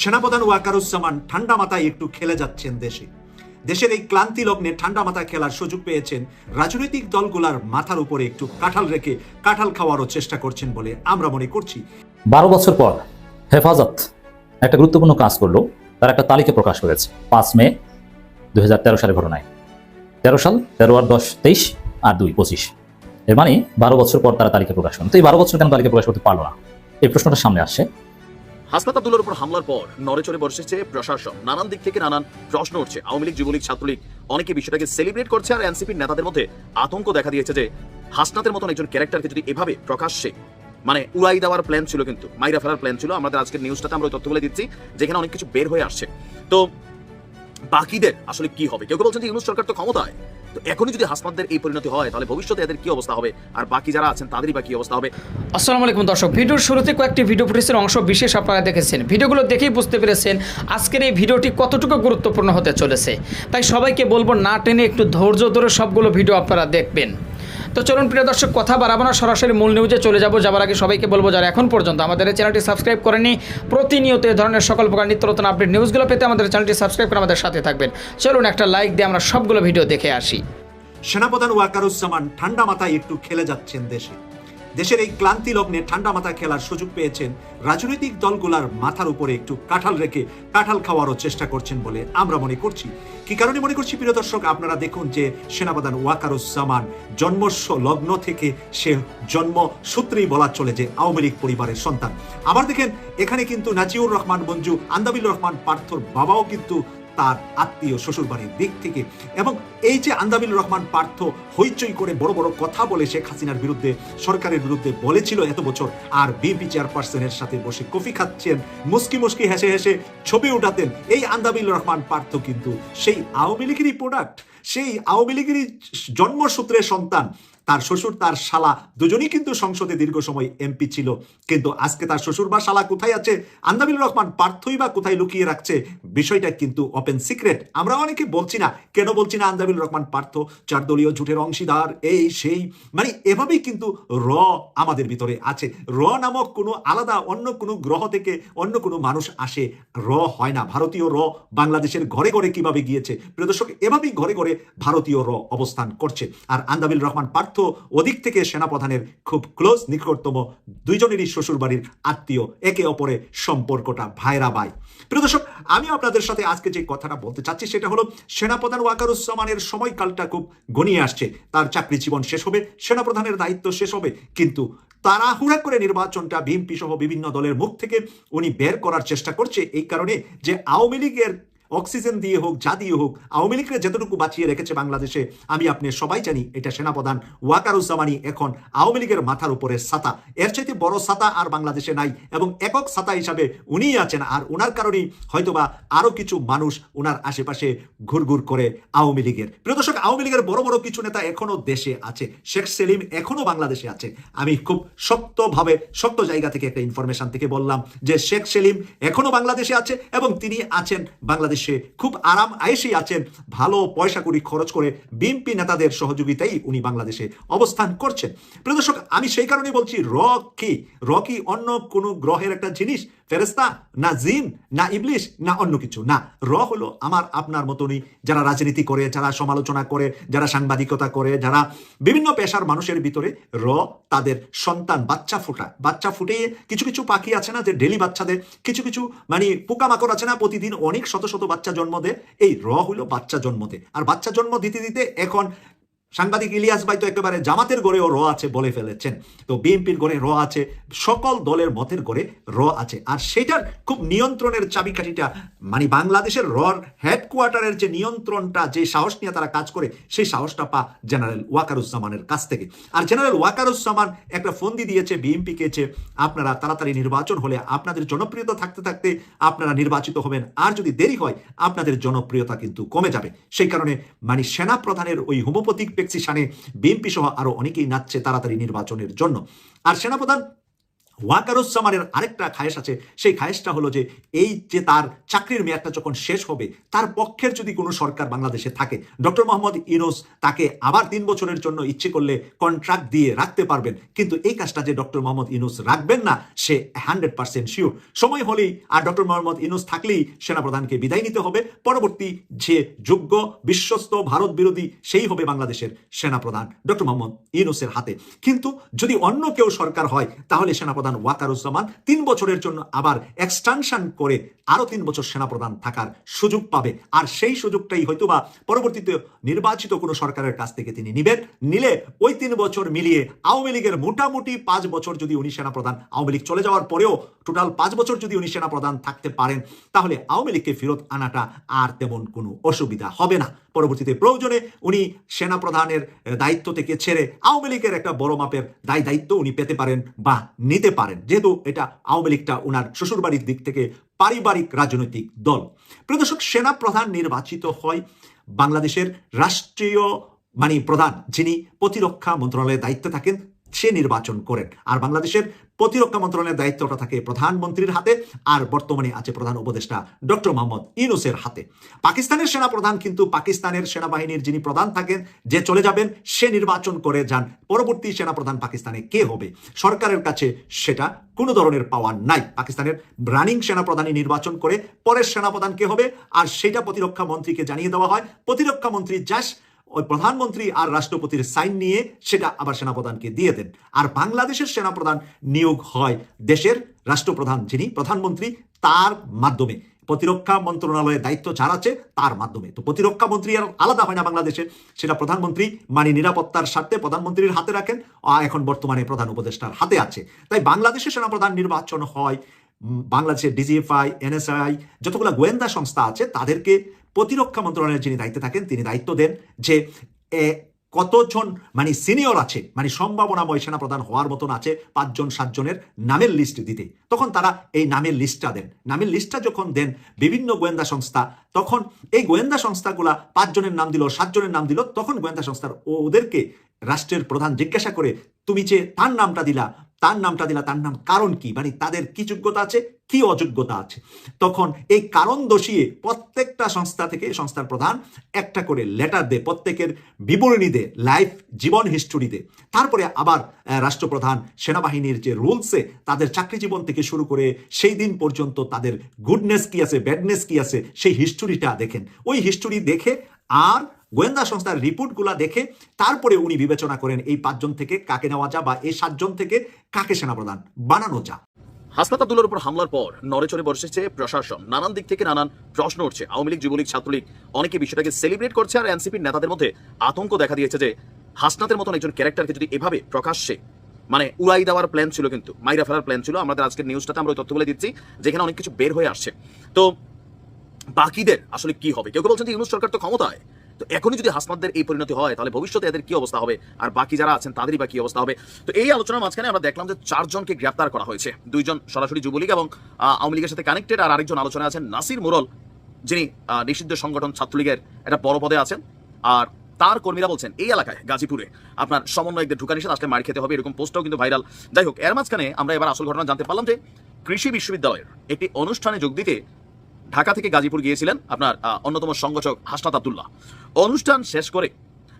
সেনাপ্রধান ওয়াকারুজ্জামান ঠান্ডা মাথায় একটু খেলে যাচ্ছেন দেশে। দেশের এই ক্লান্তি লগ্নে ঠান্ডা মাথায় খেলার সুযোগ পেয়েছেন রাজনৈতিক দলগুলার মাথার উপরে একটু কাঁঠাল রেখে কাঁঠাল খাওয়ারও চেষ্টা করছেন বলে আমরা মনে করছি। বারো বছর পর হেফাজত একটা গুরুত্বপূর্ণ কাজ করল, তার একটা তালিকা প্রকাশ করেছে, পাঁচ মে দু হাজার তেরো সালের ঘটনায়। তেরো সাল, তেরো আর দশ, তেইশ আর দুই, পঁচিশ। এর মানে বারো বছর পর তারা তালিকা প্রকাশ করেন তো এই বারো বছর কেন তালিকা প্রকাশ করতে পারল না? এই প্রশ্নটা সামনে আসছে। হাসনাত আব্দুল্লার উপর হামলার পর নড়েচড়ে বসেছে প্রশাসন। নানান দিক থেকে নানান প্রশ্ন উঠছে। আওয়ামী লীগ, যুবলীগ, ছাত্রলীগ অনেকে বিষয়টাকে সেলিব্রেট করছে আর এনসিপির নেতাদের মধ্যে আতঙ্ক দেখা দিয়েছে যে হাসনাতের মতন একজন ক্যারেক্টারকে যদি এভাবে প্রকাশ্যে মানে উড়াই দেওয়ার প্ল্যান ছিল কিন্তু, মাইরা ফেলার প্ল্যান ছিল, আমাদের আজকের নিউজটাতে আমরা তথ্য তথ্যগুলো দিচ্ছি, যেখানে অনেক কিছু বের হয়ে আসছে। তো বাকিদের আসলে কি হবে? কেউ কেউ বলছেন যে ইউনুস সরকার তো ক্ষমতায়। এখনই যদি হাসনাতদের এই পরিণতি হয়, তাহলে ভবিষ্যতে এদের কি অবস্থা হবে? আর বাকি যারা আছেন, তাদেরই বা কি অবস্থা হবে? আসসালামু আলাইকুম দর্শক, ভিডিওর শুরুতে কয়েকটি ভিডিও ফুটেজের অংশ বিশেষ আপনারা দেখেছেন। ভিডিওগুলো দেখেই বুঝতে পেরেছেন আজকের এই ভিডিওটি কতটুকু গুরুত্বপূর্ণ হতে চলেছে। তাই সবাইকে বলব, না টেনে একটু ধৈর্য ধরে সবগুলো ভিডিও আপনারা দেখবেন। তো চলুন প্রিয় দর্শক, কথা বাড়াবো না, সরাসরি মূল নিউজে চলে যাব। যাবার আগে সবাইকে বলব, যারা এখন পর্যন্ত আমাদের চ্যানেলটি সাবস্ক্রাইব করেনি প্রতিনিয়ত এ ধরনের সকল প্রকার নিত্য নতুন আপডেট নিউজগুলো পেতে আমাদের চ্যানেলটি সাবস্ক্রাইব করে আমাদের সাথে থাকবেন। চলুন একটা লাইক দিয়ে আমরা সবগুলো ভিডিও দেখে আসি। সেনাপ্রধান ওয়াকারুজ্জামান ঠান্ডা মাথায় একটু খেলে যাচ্ছেন দেশে। দেশের এই ক্লান্তি লগ্নে ঠান্ডা মাথায় খেলার সুযোগ পেয়েছেন রাজনৈতিক দলগুলার মাথার উপরে একটু কাঁঠাল রেখে কাঁঠাল খাওয়ারও চেষ্টা করছেন বলে আমরা মনে করছি। কি কারণে মনে করছি প্রিয় দর্শক? আপনারা দেখুন যে সেনাপ্রধান ওয়াকারুজ্জামান জন্মস্ব লগ্ন থেকে সে জন্ম সূত্রেই বলা চলে যে আওয়ামী লীগ পরিবারের সন্তান। আবার দেখেন, এখানে কিন্তু নাজিউর রহমান, মঞ্জু আন্দাবিল রহমান পার্থর বাবাও কিন্তু তার আত্মীয় শ্বশুরবাড়ির দিক থেকে এবং এই যে আন্দাবিল রহমান পার্থ হইচই করে বড় বড় কথা বলে শেখ হাসিনার বিরুদ্ধে, সরকারের বিরুদ্ধে বলেছিল এত বছর, আর বিএনপি চেয়ারপারসনের সাথে বসে কফি খাচ্ছেন, মুস্কি মুস্কি হেসে হেসে ছবি উঠাতেন, এই আন্দাবিল রহমান পার্থ কিন্তু সেই আওয়ামী লীগেরই প্রোডাক্ট সেই আওয়ামী লীগেরই জন্মসূত্রের সন্তান, তার শ্বশুর, তার শালা দুজনেই কিন্তু সংসদে দীর্ঘ সময় এমপি ছিল। কিন্তু আজকে তার শ্বশুর বা শালা কোথায় আছে আন্দাবিল রহমান পার্থই বা কোথায় লুকিয়ে রাখছে, বিষয়টা কিন্তু ওপেন সিক্রেট আমরা অনেকে বলছি না, কেন বলছি না আন্দাবিল রহমান পার্থ চার দলীয় জোটের অংশীদার, এই, সেই? মানে এভাবেই কিন্তু র আমাদের ভিতরে আছে। র নামক কোনো আলাদা, অন্য কোনো গ্রহ থেকে অন্য কোনো মানুষ আসে, র হয় না। ভারতীয় র বাংলাদেশের ঘরে ঘরে কীভাবে গিয়েছে? প্রিয় দর্শক, এভাবেই ঘরে ঘরে ভারতীয় র অবস্থান করছে। আর আন্দাবিল রহমান পার্থ ওদিক থেকে সেনাপ্রধানের খুব ক্লোজ নিকটতম দুইজনেরই শ্বশুরবাড়ির আত্মীয় একে অপরে সম্পর্কটা ভাইরা ভাই। প্রিয় দর্শক, আমি আপনাদের সাথে আজকে যে কথাটা বলতে চাচ্ছি সেটা হলো, সেনাপ্রধান ওয়াকারুজ্জামানের সময়কালটা খুব গনিয়ে আসছে। তার চাকরি জীবন শেষ হবে, সেনাপ্রধানের দায়িত্ব শেষ হবে, কিন্তু তাড়াহুড়া করে নির্বাচনটা বিএনপি সহ বিভিন্ন দলের মুখ থেকে উনি বের করার চেষ্টা করছে, এই কারণে যে আওয়ামী লীগের অক্সিজেন দিয়ে হোক, যা দিয়ে হোক, আওয়ামী লীগকে যতটুকু বাঁচিয়ে রেখেছে বাংলাদেশে, আমি আপনি সবাই জানি এটা সেনাপ্রধান ওয়াকারুজ্জামানি এখন আওয়ামী লীগের মাথার উপরে ছাতা এর চাইতে বড় ছাতা আর বাংলাদেশে নাই এবং একক ছাতা হিসাবে উনিই আছেন আর ওনার কারণেই হয়তোবা আরও কিছু মানুষ ওনার আশেপাশে ঘুরঘুর করে আওয়ামী লীগের। প্রিয় দর্শক, আওয়ামী লীগের বড় বড় কিছু নেতা এখনও দেশে আছে। শেখ সেলিম এখনও বাংলাদেশে আছে। আমি খুব শক্তভাবে, শক্ত জায়গা থেকে একটা ইনফরমেশন থেকে বললাম যে শেখ সেলিম এখনও বাংলাদেশে আছে এবং তিনি আছেন বাংলাদেশে খুব আরাম আয়েসেই আছেন। ভালো পয়সা করি খরচ করে বিএনপি নেতাদের সহযোগিতাই উনি বাংলাদেশে অবস্থান করছেন। প্রদর্শক আমি সেই কারণে বলছি র কি র কি অন্য কোনো গ্রহের একটা জিনিস ফেরেস্তা না জিন, না ইবলিশ, না অন্য কিছু, না। র হলো আমার, আপনার মতনই। যারা রাজনীতি করে, যারা সমালোচনা করে, যারা সাংবাদিকতা করে, যারা বিভিন্ন পেশার মানুষের ভিতরে র তাদের সন্তান, বাচ্চা ফোটায়। বাচ্চা ফুটিয়ে কিছু কিছু পাখি আছে না, যে ডেলি বাচ্চাদের, কিছু কিছু মানে পোকামাকড় আছে না, প্রতিদিন অনেক শত শত বাচ্চা জন্ম দেয়। এই র হলো বাচ্চা জন্ম দেয়। আর বাচ্চা জন্ম দিতে দিতে এখন সাংবাদিক ইলিয়াস ভাই তো একেবারে জামাতের গড়েও র আছে বলে ফেলেছেন। তো বিএনপির গড়ে র আছে, সকল দলের মতের গড়ে র আছে। আর সেটার খুব নিয়ন্ত্রণের চাবিকাঠিটা মানে বাংলাদেশের রর হেডকোয়ার্টারের যে নিয়ন্ত্রণটা, যে সাহস নিয়ে তারা কাজ করে, সেই সাহসটা পা জেনারেল ওয়াকারুজ্জামানের কাছ থেকে। আর জেনারেল ওয়াকারুজ্জামান একটা ফন্দি দিয়েছে বিএনপিকে যে, আপনারা তাড়াতাড়ি নির্বাচন হলে আপনাদের জনপ্রিয়তা থাকতে থাকতে আপনারা নির্বাচিত হবেন। আর যদি দেরি হয়, আপনাদের জনপ্রিয়তা কিন্তু কমে যাবে। সেই কারণে মানে সেনা প্রধানের ওই হোমোপতিক পেক্সিশানে বিএনপি সহ আরও অনেকেই নাচছে তাড়াতাড়ি নির্বাচনের জন্য। আর সেনাপ্রধান ওয়াকারুজ্জামানের আরেকটা খায়েশ আছে, সেই খায়েশটা হলো যে এই যে তার চাকরির মেয়াদটা যখন শেষ হবে, তার পক্ষের যদি কোনো সরকার বাংলাদেশে থাকে, ডক্টর মোহাম্মদ ইনোস তাকে আবার তিন বছরের জন্য ইচ্ছে করলে কন্ট্রাক্ট দিয়ে রাখতে পারবেন। কিন্তু এই কাজটা যে ডক্টর মোহাম্মদ ইনুস রাখবেন না, সে হান্ড্রেড পার্সেন্ট শিওর সময় হলেই আর ডক্টর মোহাম্মদ ইনুস থাকলেই সেনাপ্রধানকে বিদায় নিতে হবে। পরবর্তী যে যোগ্য, বিশ্বস্ত ভারত বিরোধী সেই হবে বাংলাদেশের সেনাপ্রধান ডক্টর মোহাম্মদ ইনুসের হাতে। কিন্তু যদি অন্য কেউ সরকার হয়, তাহলে সেনাপ্রধান ওয়াকারুজ্জামান তিন বছরের জন্য আবার এক্সটেনশন করে আরও তিন বছর সেনাপ্রধান থাকার সুযোগ পাবে। আর সেই সুযোগটাই হয়তোবা পরবর্তীতে নির্বাচিত কোনো সরকারের কাছ থেকে তিনি নিবেন। নিলে ওই তিন বছর মিলিয়ে আওয়ামী লীগের মোটামুটি পাঁচ বছর যদি উনি সেনাপ্রধান, আওয়ামী লীগ চলে যাওয়ার পরেও টোটাল পাঁচ বছর যদি উনি সেনাপ্রধান থাকতে পারেন, তাহলে আওয়ামী লীগকে ফেরত আনাটা আর তেমন কোনো অসুবিধা হবে না। পরবর্তীতে প্রয়োজনে উনি সেনাপ্রধানের দায়িত্ব থেকে ছেড়ে আওয়ামী লীগের একটা বড় মাপের দায় দায়িত্ব উনি পেতে পারেন বা নিতে পারেন। যেহেতু এটা আওয়ামী লীগটা ওনার শ্বশুরবাড়ির দিক থেকে পারিবারিক রাজনৈতিক দল। প্রদর্শক সেনা প্রধান নির্বাচিত হয় বাংলাদেশের রাষ্ট্রীয় মানে প্রধান যিনি প্রতিরক্ষা মন্ত্রণালয়ের দায়িত্বে থাকেন সে নির্বাচন করেন। আর বাংলাদেশের প্রতিরক্ষা মন্ত্রণালয়ের দায়িত্বটা থাকে প্রধানমন্ত্রীর হাতে, আর বর্তমানে আছে প্রধান উপদেষ্টা ডক্টর মোহাম্মদ ইউনুসের হাতে। পাকিস্তানের সেনা প্রধান কিন্তু পাকিস্তানের সেনাবাহিনীর যিনি প্রধান থাকেন, যে চলে যাবেন, সে নির্বাচন করে যান। পরবর্তী সেনাপ্রধান পাকিস্তানে কে হবে? সরকারের কাছে সেটা কোনো ধরনের পাওয়ার নাই। পাকিস্তানের রানিং সেনাপ্রধানই নির্বাচন করে, পরের সেনাপ্রধান কে হবে? আর সেটা প্রতিরক্ষা মন্ত্রীকে জানিয়ে দেওয়া হয়। প্রতিরক্ষা মন্ত্রী জাস ওই প্রধানমন্ত্রী আর রাষ্ট্রপতির সাইন নিয়ে সেটা আবার সেনাপ্রধানকে দিয়ে দেন। আর বাংলাদেশের সেনাপ্রধান নিয়োগ হয় দেশের রাষ্ট্রপ্রধান যিনি, প্রধানমন্ত্রী, তার মাধ্যমে। প্রতিরক্ষা মন্ত্রণালয়ের দায়িত্ব যার আছে, তার মাধ্যমে। তো প্রতিরক্ষা মন্ত্রী আর আলাদা হয় না বাংলাদেশে। সেটা প্রধানমন্ত্রী মানে নিরাপত্তার স্বার্থে প্রধানমন্ত্রীর হাতে রাখেন এখন বর্তমানে প্রধান উপদেষ্টার হাতে আছে। তাই বাংলাদেশের সেনাপ্রধান নির্বাচন হয় বাংলাদেশের ডিজিএফআই, এনএসআই, যতগুলো গোয়েন্দা সংস্থা আছে, তাদেরকে প্রতিরক্ষা মন্ত্রণালয়ের যিনি দায়িত্বে থাকেন, তিনি দায়িত্ব দেন যে কতজন মানে সিনিয়র আছে মানে সম্ভাবনাময় সেনাপ্রধান হওয়ার মতন আছে পাঁচজন, সাতজনের নামের লিস্ট দিতে। তখন তারা এই নামের লিস্টটা দেন। নামের লিস্টটা যখন দেন বিভিন্ন গোয়েন্দা সংস্থা, তখন এই গোয়েন্দা সংস্থাগুলা পাঁচজনের নাম দিল, সাতজনের নাম দিল, তখন গোয়েন্দা সংস্থার ওদেরকে রাষ্ট্রের প্রধান জিজ্ঞাসা করে, তুমি যে তার নামটা দিলা তার নামটা দিলা, তার নাম কারণ কি? মানে তাদের কি যোগ্যতা আছে? কি অযোগ্যতা আছে? তখন এই কারণ দোষিয়ে প্রত্যেকটা সংস্থা থেকে সংস্থার প্রধান, একটা করে লেটার দে, প্রত্যেকের বিবরণী দে লাইফ জীবন হিস্টোরি দে। তারপরে আবার রাষ্ট্রপ্রধান, সেনাবাহিনীর যে রুলসে তাদের চাকরি জীবন থেকে শুরু করে সেই দিন পর্যন্ত তাদের গুডনেস কি আছে ব্যাডনেস কি আছে, সেই হিস্টোরিটা দেখেন। ওই হিস্টোরি দেখে আর গোয়েন্দা সংস্থার রিপোর্টগুলা দেখে তারপরে উনি বিবেচনা করেন এই পাঁচজন থেকে কাকে নেওয়া যা বা এই সাতজন থেকে কাকে সেনাপ্রধান বানানো যা। হাসনাত উপর হামলার পর নড়েচড়ে বসেছে প্রশাসন। নানান দিক থেকে নানান প্রশ্ন উঠছে। আওয়ামী লীগ, যুবলীগ, ছাত্রলীগ অনেকে বিষয়টাকে সেলিব্রেট করছে আর এনসিপির নেতাদের মধ্যে আতঙ্ক দেখা দিয়েছে যে হাসনাতের মতন একজন ক্যারেক্টারকে যদি এভাবে প্রকাশ্যে মানে উড়াই দেওয়ার প্ল্যান ছিল কিন্তু, মাইরা ফেলার প্ল্যান ছিল, আমাদের আজকের নিউজটাতে আমরা ওই তথ্যগুলো দিচ্ছি, যেখানে অনেক কিছু বের হয়ে আসছে। তো বাকিদের আসলে কি হবে? কেউ কেউ বলছেন যে ইউনুস সরকার তো ক্ষমতায়। তো এখনই যদি হাসনাতদের এই পরিণতি হয়, তাহলে ভবিষ্যতে এদের কি অবস্থা হবে? আর বাকি যারা আছেন, তাদেরই বা কি অবস্থা হবে? তো এই আলোচনার মাঝখানে আমরা দেখলাম যে চারজনকে গ্রেপ্তার করা হয়েছে। দুইজন সরাসরি যুবলীগ এবং আওয়ামী লীগের সাথে কানেক্টেড আর আরেকজন আলোচনায় আছেন নাসির মোরল, যিনি নিষিদ্ধ সংগঠন ছাত্রলীগের একটা বড় পদে আছেন। আর তার কর্মীরা বলছেন, এই এলাকায়, গাজীপুরে, আপনার সমন্বয়কদের ঢুকা নিষেধ আসলে মার খেতে হবে, এরকম পোস্টটাও কিন্তু ভাইরাল। যাই হোক, এর মাঝখানে আমরা এবার আসল ঘটনা জানতে পারলাম যে কৃষি বিশ্ববিদ্যালয়ের একটি অনুষ্ঠানে যোগ দিতে ঢাকা থেকে গাজীপুর গিয়েছিলেন আপনার অন্যতম সংগঠক হাসনাত আব্দুল্লাহ। অনুষ্ঠান শেষ করে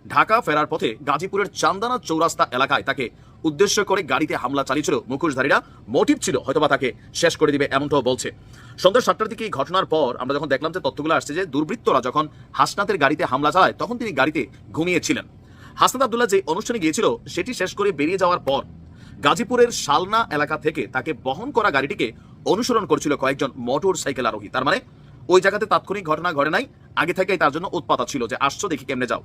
ঢাকা ফেরার পথে গাজীপুরের চান্দানা চৌরাস্তা এলাকায় তাকে উদ্দেশ্য করে গাড়িতে হামলা চালিয়েছিল মুখোশধারীরা। মোটিভ ছিল হয়তোবা তাকে শেষ করে দিবে এমনটাও বলছে। সন্ধ্যা সাতটার দিকে এই ঘটনার পর আমরা যখন দেখলাম যে তথ্যগুলো আসছে যে দুর্বৃত্তরা যখন হাসনাতের গাড়িতে হামলা চালায়, তখন তিনি গাড়িতে ঘুমিয়েছিলেন। হাসনাত আব্দুল্লাহ যে অনুষ্ঠানে গিয়েছিল, সেটি শেষ করে বেরিয়ে যাওয়ার পর গাজীপুরের শালনা এলাকা থেকে তাকে বহন করা গাড়িটিকে অনুসরণ করছিল কয়েকজন মোটর সাইকেল আরোহী। তার মানে ওই জায়গাতে তাৎক্ষণিক ঘটনা ঘটে নাই। আগে থেকেই তার জন্য উৎপাতা ছিল যে, আসছো, দেখি কেমনে যাও।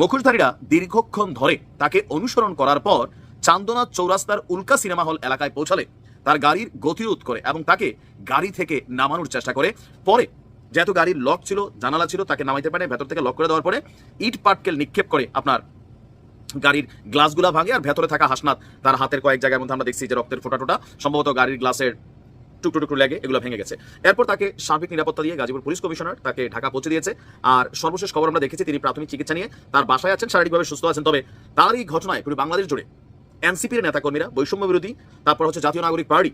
মুখোশধারীরা দীর্ঘক্ষণ ধরে তাকে অনুসরণ করার পর চান্দনা চৌরাস্তার উল্কা সিনেমা হল এলাকায় পৌঁছালে। তার গাড়ির গতিরোধ করে এবং তাকে গাড়ি থেকে নামানোর চেষ্টা করে। পরে যেহেতু গাড়ির লক ছিল, জানালা ছিল, তাকে নামাইতে পারে, ভেতর থেকে লক করে দেওয়ার পরে ইট পাটকেল নিক্ষেপ করে আপনার গাড়ির গ্লাসগুলা ভাঙে আর ভেতরে থাকা হাসনাত তার হাতের কয়েক জায়গার মধ্যে আমরা দেখছি যে রক্তের ফোটা টোটা। সম্ভবত গাড়ির গ্লাসের টুকরো টুকরো লেগে এগুলো ভেঙে গেছে। এরপর তাকে সার্বিক নিরাপত্তা দিয়ে গাজীপুর পুলিশ কমিশনার তাকে ঢাকা পৌঁছে দিয়েছে। আর সর্বশেষ খবর আমরা দেখেছি, তিনি প্রাথমিক চিকিৎসা নিয়ে তার বাসায় আছেন, শারীরিকভাবে সুস্থ আছেন। তবে তার এই ঘটনায় পুরো বাংলাদেশ জুড়ে এনসিপির নেতাকর্মীরা, বৈষম্য বিরোধী, তারপর হচ্ছে জাতীয় নাগরিক পার্টি,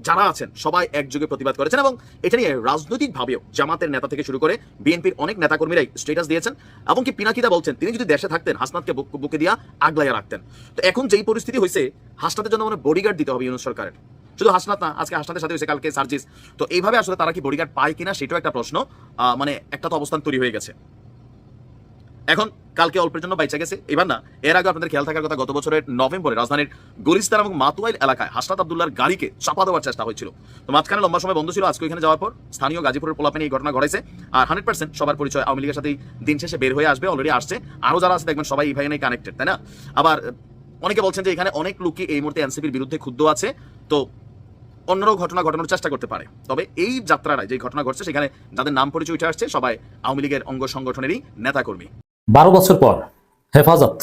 যারা আছেন, সবাই একযোগে প্রতিবাদ করেছেন এবং এটা নিয়ে রাজনৈতিকভাবেও জামাতের নেতা থেকে শুরু করে বিএনপির অনেক নেতাকর্মীরাই স্টেটাস দিয়েছেন। এমনকি পিনাকিদা বলছেন, তিনি যদি দেশে থাকতেন, হাসনাতকে বুক- দিয়া আগলাইয়া রাখতেন। তো এখন যেই পরিস্থিতি হয়েছে হাসনাতের জন্য মানে বডিগার্ড দিতে হবে ইউনুস সরকারের। শুধু হাসনাত না, আজকে হাসনাতের সাথে হয়েছে কালকে সার্জিস। তো এইভাবে আসলে তারা কি বডিগার্ড পায় কিনা সেটাও একটা প্রশ্ন। মানে একটা তো অবস্থান তৈরি হয়ে গেছে। এখন কালকে অল্পের জন্য বাইচা গেছে। এবার না, এর আগে আপনাদের খেয়াল থাকার কথা, গত বছরের নভেম্বরে রাজধানীর গুলিস্তান এবং মাতুয়াইল এলাকায় হাসনাত আবদুল্লার গাড়িকে চাপা দেওয়ার চেষ্টা হয়েছিল। তো মাঝখানে লম্বা সময় বন্ধ ছিল, আজকে ওইখানে যাওয়ার পর স্থানীয় গাজীপুরের পোলাপেন এই ঘটনা ঘটাইছে। আর হান্ড্রেড পার্সেন্ট সবার পরিচয় আওয়ামী লীগের সাথেই দিন শেষে বের হয়ে আসবে অলরেডি আসছে। আরও যারা আছে দেখবেন সবাই এই ভাইনে কানেক্টেড তাই না? আবার অনেকে বলছেন যে এখানে অনেক লোকই এই মুহূর্তে এনসিপির বিরুদ্ধে ক্ষুব্ধ আছে। তো অন্যরাও ঘটনা ঘটানোর চেষ্টা করতে পারে। তবে এই যাত্রাটায় যে ঘটনা ঘটছে, সেখানে যাদের নাম পরিচয় উঠে আসছে, সবাই আওয়ামী লীগের অঙ্গ সংগঠনেরই নেতাকর্মী। বারো বছর পর হেফাজত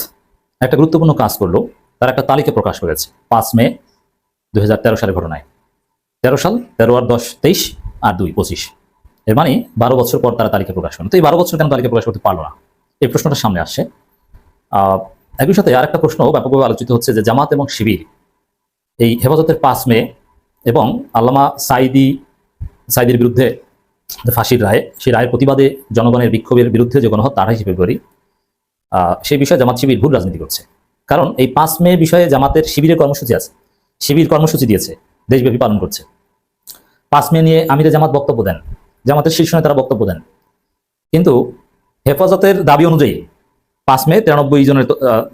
একটা গুরুত্বপূর্ণ কাজ করল। তার একটা তালিকা প্রকাশ করেছে, পাঁচ মে দুই সালের ঘটনায়। তেরো সাল, তেরো আর দশ, তেইশ আর দুই, পঁচিশ। এর মানে বারো বছর পর তারা তালিকা প্রকাশ করল। তো এই বারো বছর কেন তালিকা প্রকাশ করতে পারল না? এই প্রশ্নটা সামনে আসছে। একই সাথে আরেকটা প্রশ্ন ব্যাপকভাবে আলোচিত হচ্ছে যে জামাত এবং শিবির এই হেফাজতের পাঁচ মে এবং আল্লামা সাইদি সাইদির বিরুদ্ধে ফাঁসির রায়, সেই রায়ের প্রতিবাদে জনগণের বিক্ষোভের বিরুদ্ধে যে গণহত্যা আঠাশে ফেব্রুয়ারি সেই বিষয়ে জামাত শিবির ভুল রাজনীতি করছে। কারণ এই পাঁচ মে বিষয়ে জামাতের শিবিরের কর্মসূচি আছে, শিবির কর্মসূচি দিয়েছে, দেশব্যাপী পালন করছে। পাঁচ মে নিয়ে আমিরে জামাত বক্তব্য দেন, জামাতের শীর্ষ নেতারা বক্তব্য দেন। কিন্তু হেফাজতের দাবি অনুযায়ী পাঁচ মে তিরানব্বই জনের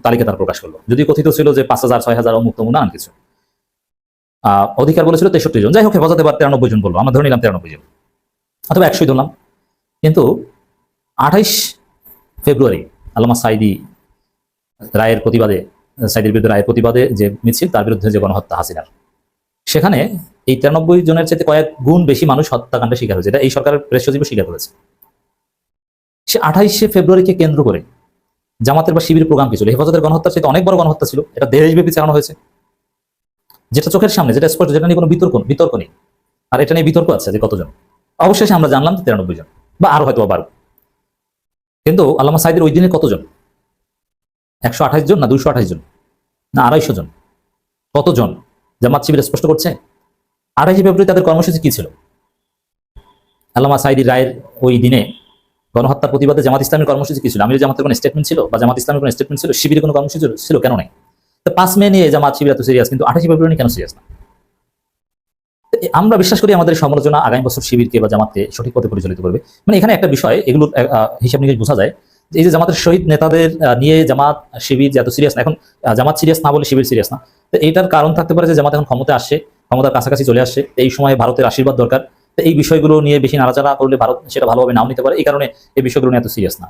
তালিকা তারা প্রকাশ করল। যদি কথিত ছিল যে পাঁচ হাজার, ছয় হাজার অমুক তমুক নানান কিছু। অধিকার বলেছিল তেষট্টি জন। যাই হোক, হেফাজত এবার তিরানব্বই জন বলল। আমরা ধরে নিলাম তিরানব্বই জন। অথবা একশোই ধরলাম। কিন্তু আঠাইশ ফেব্রুয়ারি আল্লামা সাইদি রায়ের প্রতিবাদে, সাইদির বিরুদ্ধে রায়ের প্রতিবাদে যে মিছিল, তার বিরুদ্ধে যে গণহত্যা হাসিনার। সেখানে এই তিরানব্বই জনের চাইতে কয়েক গুণ বেশি মানুষ হত্যাকাণ্ডের শিকার হয়েছে। এটা এই সরকারের প্রেস সচিব স্বীকার করেছে। সে আঠাইশে ফেব্রুয়ারিকে কেন্দ্র করে জামাতের বা শিবির প্রোগ্রাম কি ছিল? হেফাজতের গণহত্যার চাইতে অনেক বড় গণহত্যা ছিল। এটা দেশব্যাপী চালানো হয়েছে। যেটা চোখের সামনে, যেটা স্পষ্ট, যেটা নিয়ে কোনো বিতর্ক বিতর্ক নেই। আর এটা নিয়ে বিতর্ক আছে যে কতজন? অবশেষে আমরা জানলাম যে তিরানব্বই জন, বা আরও হয়তো বারো কিন্তু আল্লামা সাইদের ওই দিনে কতজন? একশো আঠাশ জন না দুইশো আঠাশ জন? না আড়াইশো জন? কতজন? জামাত শিবির স্পষ্ট করছে? আড়াইশে ফেব্রুয়ারি তাদের কর্মসূচি কি ছিল? আল্লামা সাইদি রায়ের ওই দিনে গণহত্যার প্রতিবাদে জামাত ইসলামের কর্মসূচি কি ছিল? আমির জামাতের কোনো স্টেটমেন্ট ছিল বা জামাত ইসলামের কোনো স্টেটমেন্ট ছিল? শিবিরের কোনো কর্মসূচি ছিল? কেন নাই? তো পাঁচ মে নিয়ে জামাত শিবির এত সিরিয়াস কিন্তু আঠাশে ফেব্রুয়ারি কেন সিরিয়াস না? আমরা বিশ্বাস করি আমাদের সমালোচনা আগামী বছর শিবিরকে বা জামাতকে সঠিক পথে পরিচালিত করবে। মানে এখানে একটা বিষয় এগুলোর হিসাব নিকাশ বোঝা যায় এই যে জামাতের শহীদ নেতাদের নিয়ে জামাত শিবির যে এত সিরিয়াস না, এখন জামাত সিরিয়াস না বলে শিবির সিরিয়াস না। তো এইটার কারণ থাকতে পারে যে জামাত এখন ক্ষমতা আসছে, ক্ষমতার কাছাকাছি চলে আসছে, এই সময় ভারতের আশীর্বাদ দরকার। তো এই বিষয়গুলো নিয়ে বেশি নাড়াচাড়া করলে ভারত সেটা ভালোভাবে নাও নিতে পারে, এই কারণে এই বিষয়গুলো নিয়ে এত সিরিয়াস না।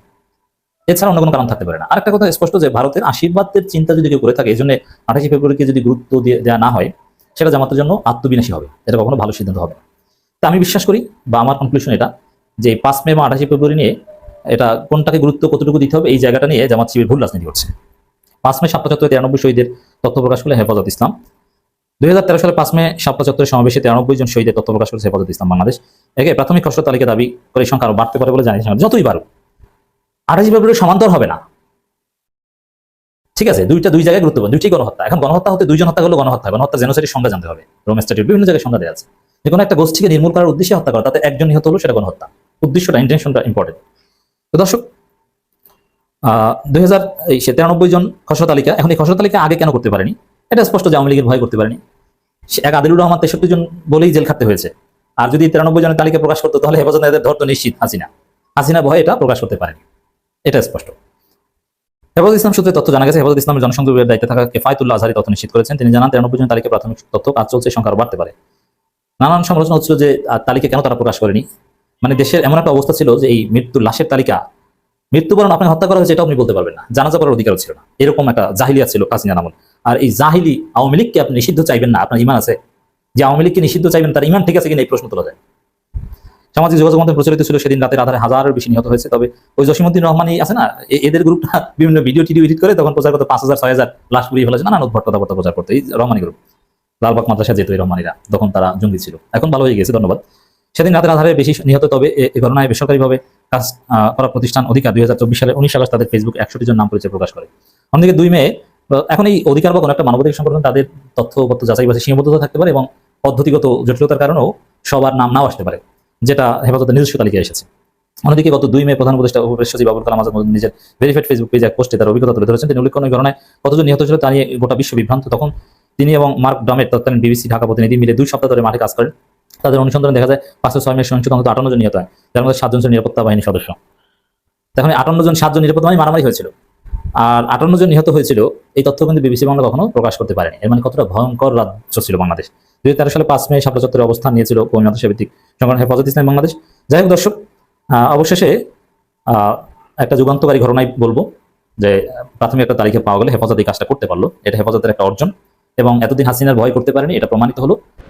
এছাড়া অন্য কোনো কারণ থাকতে পারে না। আরেকটা কথা স্পষ্ট যে ভারতের আশীর্বাদের চিন্তা যদি কেউ করে থাকে এই জন্য আঠাশে ফেব্রুয়ারিকে যদি গুরুত্ব দেওয়া না হয়, সেটা জামাতের জন্য আত্মবিনাশী হবে। এটা কখনো ভালো সিদ্ধান্ত হবে না। তা আমি বিশ্বাস করি, বা আমার কনক্লুশন এটা, যে পাঁচ মে বা আঠাশে ফেব্রুয়ারি নিয়ে এটা কোনটাকে গুরুত্ব কতটুকু দিতে হবে, এই জায়গাটা নিয়ে জামাত শিবির ভুল রাজনীতি করছে। পাঁচ মে সাতটা চত্বরে তিরানব্বই শহীদের তথ্য প্রকাশ করলে হেফাজত ইসলাম। দুই হাজার তেরো সালে পাঁচ মে সাতটা চত্বরের সমাবেশে তিরানব্বই জন শহীদের তথ্য প্রকাশ করেছে হেফাজত ইসলাম বাংলাদেশ। একে প্রাথমিক খসড়া তালিকা দাবি করে সংখ্যা আরও বাড়তে পারে বলে জানিয়েছেন যতই বাড়ুক আঠাশে ফেব্রুয়ারি সমান্তর হবে না। ঠিক আছে, দুইটা দুই জায়গায় গুরুত্বপূর্ণ। দুইটি গণহত্যা। এখন গণহত্যা হতে দুইজন হত্যা হলো গণহত্যা গণহত্যা জেনোসাইডের সংজ্ঞা জানতে হবে। রোম স্ট্যাটিউট, বিভিন্ন জায়গায় সংজ্ঞা দেওয়া আছে। যে কোনো একটা গোষ্ঠীকে নির্মূল করার উদ্দেশ্যে হত্যা করা, তাতে একজন নিহত হলো, সেটা গণহত্যা। উদ্দেশ্যটা ইন্টেনশনটা ইম্পর্টেন্ট তো দর্শক দুই হাজার জন খসড়া তালিকা, এখন এই খসড়া তালিকা আগে কেন করতে পারেনি? এটা স্পষ্ট যে আওয়ামী লীগের ভয় করতে পারেনি। এক আদিলুর রহমান তেষট্টি জন বলেই জেল খাটতে হয়েছে। আর যদি তিরানব্বই জনের তালিকা প্রকাশ করতো, তাহলে হেফাজত ধরতো নিশ্চিত হাসিনা। হাসিনা ভয় এটা প্রকাশ করতে পারেনি। এটা স্পষ্ট। হেফাজত ইসলাম সূত্রে তথ্য জানা গেছে, হেফাজত ইসলামের জনসংযোগের দায়িত্বে থাকা কেফায়তুল্লাহ আজহারি তথ্য নিশ্চিত করেছেন। তিনি জানান তিরানব্বই জন তালিকা প্রাথমিক তথ্য কাজ চলছে সংখ্যা বাড়তে পারে। নানান সমালোচনা হচ্ছিল যে তালিকা কেন তারা প্রকাশ করেনি? মানে দেশের এমন একটা অবস্থা ছিল যে, এই মৃত্যুর লাশের তালিকা, মৃত্যুবরণ আপনি হত্যা করা হয়েছে, এটাও আপনি বলতে পারবেন না। জানাজা করার অধিকারও ছিল না। এরকম একটা জাহিলিয়া ছিল হাসিনা নামল আর এই জাহিলি আওয়ামী লীগকে আপনি নিষিদ্ধ চাইবেন না, আপনার ইমান আছে। যে আওয়ামী লীগকে নিষিদ্ধ চাইবেন, তার ইমান ঠিক আছে কিনা, এই প্রশ্ন তোলা যায়। সামাজিক যোগাযোগ মাধ্যমে প্রচলিত ছিল, সেদিন রাতের আধারে হাজারের বেশি নিহত হয়েছে। তবে ওই জসিমুদ্দিন রহমানই আছে না এদের গ্রুপটা বিভিন্ন ভিডিও টিডিও এডিট করে তখন প্রচার করতে পাঁচ হাজার, ছয় হাজার লাশ পুড়িয়ে ফেলেছে। নানান উদ্ভট কথাবার্তা প্রচার করতে। এই রহমানি গ্রুপ লালবাগ মাদ্রাসা যেত এই রহমানিরা, তখন তারা জঙ্গি ছিল। এখন ভালো হয়ে গেছে ধন্যবাদ। সেদিন রাতের আধারে বেশি নিহত, তবে এ- ঘটনায় বেসরকারিভাবে কাজ করা প্রতিষ্ঠান অধিকার দুই হাজার চব্বিশ সালে উনিশ আগস্ট তাদের ফেসবুক একষট্টি জন নাম পরিচয় প্রকাশ করে। অন্যদিকে দুই মে এখন এই অধিকার বা কোনো একটা মানবাধিকার সংগঠন, তাদের তথ্যপত্র যাচাই বাছাই সীমাবদ্ধতা থাকতে পারে এবং পদ্ধতিগত জটিলতার কারণেও সবার নাম নাও আসতে পারে। যেটা হেফাজতের নিজস্ব তালিকায় এসেছে। অন্যদিকে গত দুই মে প্রধান উপদেষ্টা উপদেশ সচিব আবুল কালাম আজাদ নিজের ভেরিফাইড ফেসবুক পেজে এক পোস্টে তার অভিজ্ঞতা তুলে ধরেছেন। তিনি উল্লেখ করেন ঘটনায় কতজন নিহত ছিল তা নিয়ে গোটা বিশ্ব বিভ্রান্ত। তখন তিনি এবং মার্ক ডমের তৎকালীন বিবিসি ঢাকা প্রতিনিধি মিলে দুই সপ্তাহ ধরে মাঠে কাজ করেন। তাদের অনুসন্ধানে দেখা যায় পাঁচশো ছয় মে সহিংসত অন্তত আটান্ন জন নিহত হয়, যার মধ্যে সাতজন ছিল নিরাপত্তা বাহিনীর সদস্য। তখন আটান্ন জন, সাতজন নিরাপত্তা বাহিনী মারামারি হয়েছিল। আর আটান্ন জন নিহত হয়েছিল, এই তথ্য কিন্তু বিবিসি বাংলা কখনো প্রকাশ করতে পারেনি। এর মানে কতটা ভয়ঙ্কর রাজ্য ছিল বাংলাদেশ। দুই তেরো সালে পাঁচ মে শাপলা অবস্থান নিয়েছিল কৌমি মাদ্রাসা ভিত্তিক সংগঠন হেফাজত ইসলাম বাংলাদেশ। যাই হোক দর্শক অবশেষে একটা যুগান্তকারী ঘটনায় বলব যে, প্রাথমিক একটা তারিখে পাওয়া গেলে, হেফাজত এই কাজটা করতে পারল। এটা হেফাজতের একটা অর্জন এবং এতদিন হাসিনার ভয় করতে পারেনি, এটা প্রমাণিত হলো।